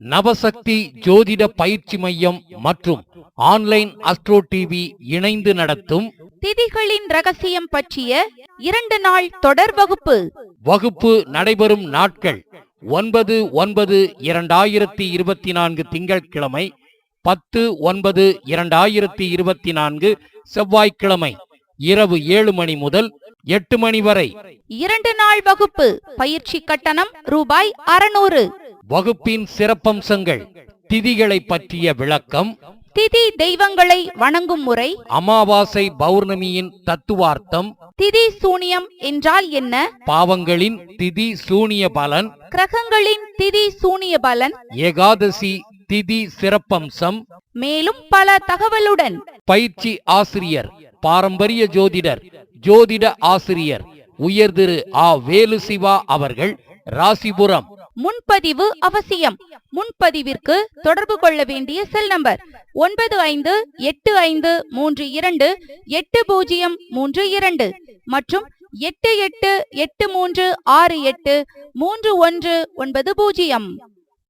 நவசக்தி ஜோதிட பயிற்சி மையம் மற்றும் ஆன்லைன் அஸ்ட்ரோ டிவி இணைந்து நடத்தும் திதிகளின் ரகசியம் பற்றிய இரண்டு நாள் தொடர் வகுப்பு. வகுப்பு நடைபெறும் நாட்கள் ஒன்பது ஒன்பது இரண்டாயிரத்தி இருபத்தி நான்கு திங்கட்கிழமை பத்து ஒன்பது இரண்டாயிரத்தி இருபத்தி நான்கு செவ்வாய்க்கிழமை இரவு ஏழு மணி முதல் எட்டு மணி வரை. இரண்டு நாள் வகுப்பு. பயிற்சி கட்டணம் ரூபாய் அறுநூறு. வகுப்பின் சிறப்பம்சங்கள் திதிகளை பற்றிய விளக்கம் திதி தெய்வங்களை வணங்கும் முறை அமாவாசை பௌர்ணமியின் தத்துவார்த்தம் திதி சூனியம் என்றால் என்ன? பாவங்களின் திதி சூனிய பலன் கிரகங்களின் திதி சூனிய பலன் ஏகாதசி திதி சிறப்பம்சம் மேலும் பல தகவலுடன். பயிற்சி ஆசிரியர் பாரம்பரிய ஜோதிடர் ஜோதிட ஆசிரியர் உயர் திரு ஆ வேலு சிவா அவர்கள் ராசிபுரம். முன்பதிவு அவசியம். முன்பதிவிற்கு தொடர்பு கொள்ள வேண்டிய செல் நம்பர் ஒன்பது ஐந்து எட்டு ஐந்து மூன்று இரண்டு எட்டு பூஜ்ஜியம் மூன்று இரண்டு மற்றும் எட்டு எட்டு எட்டு மூன்று ஆறு எட்டு மூன்று ஒன்று ஒன்பது பூஜ்ஜியம்.